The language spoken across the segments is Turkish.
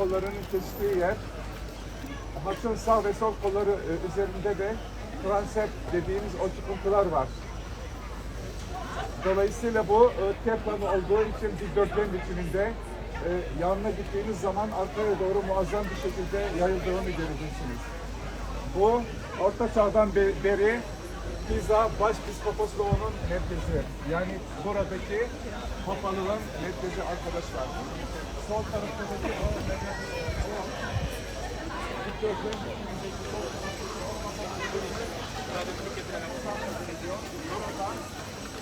kollarının kesiştiği yer. Hattın sağ ve sol kolları e, üzerinde de transept dediğimiz o çıkıntılar var. Dolayısıyla bu teflon olduğu için dikdörtgen biçiminde e, yanına gittiğiniz zaman arkaya doğru muazzam bir şekilde yayıldığını göreceksiniz. Bu Orta Çağ'dan be- beri Pisa Başpiskoposluğu'nun merkezi. Yani buradaki papalığın merkezi arkadaşlar. Sol taraftaki o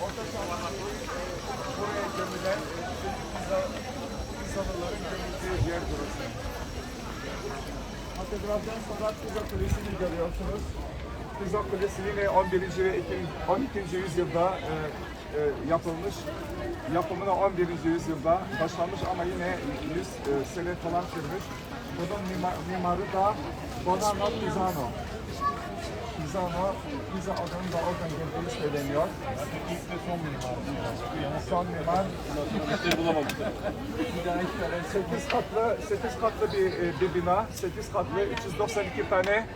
Orta e, buraya gömülen Pisa, Pisalıların gömüldüğü yer burası. Katedralden sonra Pisa Kulesi'ni görüyorsunuz. Pisa Kulesi yine 11. ve 12. yüzyılda e, e, yapılmış. Yapımına 11. yüzyılda başlamış ama yine 100 e, sene falan sürmüş. Bunun mima- mimarı da Bonanno Pisano. Pisano, Pisa adının da oradan geldiği söyleniyor. İlk ve son mimar. Son mimar İşte bulamamışlar. 8 katlı 8 katlı bir, e, bir bina, 8 katlı 392 tane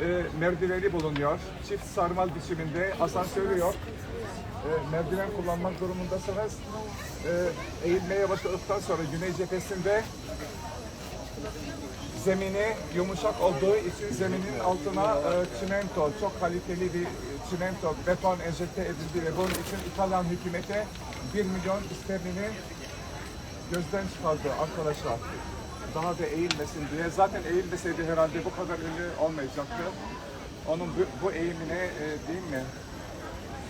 e, merdiveni bulunuyor. Çift sarmal biçiminde asansörü yok. E, merdiven kullanmak durumundasınız. E, eğilmeye başladıktan sonra güney cephesinde zemini yumuşak olduğu için zeminin altına e, çimento, çok kaliteli bir çimento, beton enjekte edildi ve bunun için İtalyan hükümete 1 milyon sterlini gözden çıkardı arkadaşlar. Daha da eğilmesin diye. Zaten eğilmeseydi herhalde bu kadar ünlü olmayacaktı. Onun bu, bu eğimine e, değil mi?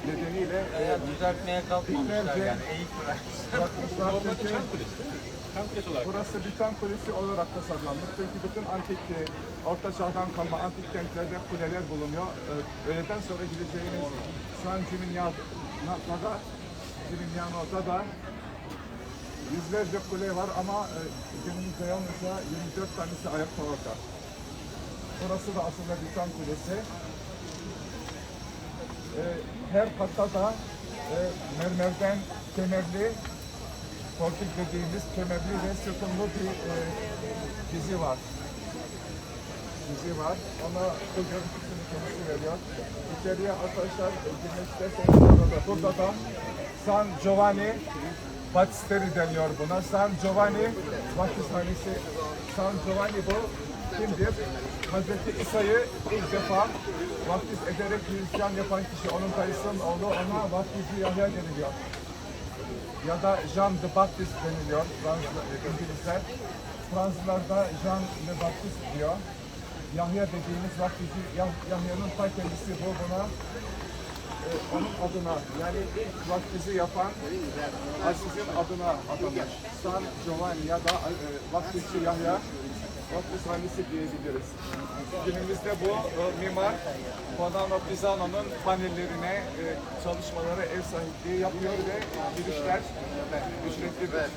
Nedeniyle e, Ya düzeltmeye kalkmamışlar Binlerce- yani eğik bırakmışlar. bırakmışlar çünkü Tam kulesi olarak. burası bir tan kulesi olarak tasarlanmış. Çünkü bütün antik, e, orta çağdan kalma antik kentlerde kuleler bulunuyor. E, öğleden sonra gideceğiniz San Gimignano'da Gimignano'da da yüzlerce kule var ama günümüzde yalnızca 24 tanesi ayakta orada. Burası da aslında tan kulesi. E, her katta da e, mermerden kemerli Portik dediğimiz kemerli ve sütunlu bir e, dizi var. Dizi var. Ona bu görüntüsünü kendisi veriyor. İçeriye arkadaşlar girmek isterseniz burada da, burada da San Giovanni Battisteri deniyor buna. San Giovanni Battistanisi. San Giovanni bu kimdir? Hazreti İsa'yı ilk defa vaftiz ederek Hristiyan yapan kişi. Onun dayısının oğlu ona vaftizci Yahya deniliyor ya da Jean de Baptiste deniliyor Fransız, İngilizler. Fransızlar Jean de Baptiste diyor. Yahya dediğimiz vaftizi, Yah- Yahya'nın ta kendisi bu buna onun adına yani vaftizi yapan Aziz'in adına adamış. San Giovanni ya da e, vaftizci Yahya vaftiz halisi diyebiliriz. Günümüzde bu e, mimar Bonanno Pisano'nun panellerine e, çalışmalara ev sahipliği yapıyor ve girişler ücretlidir.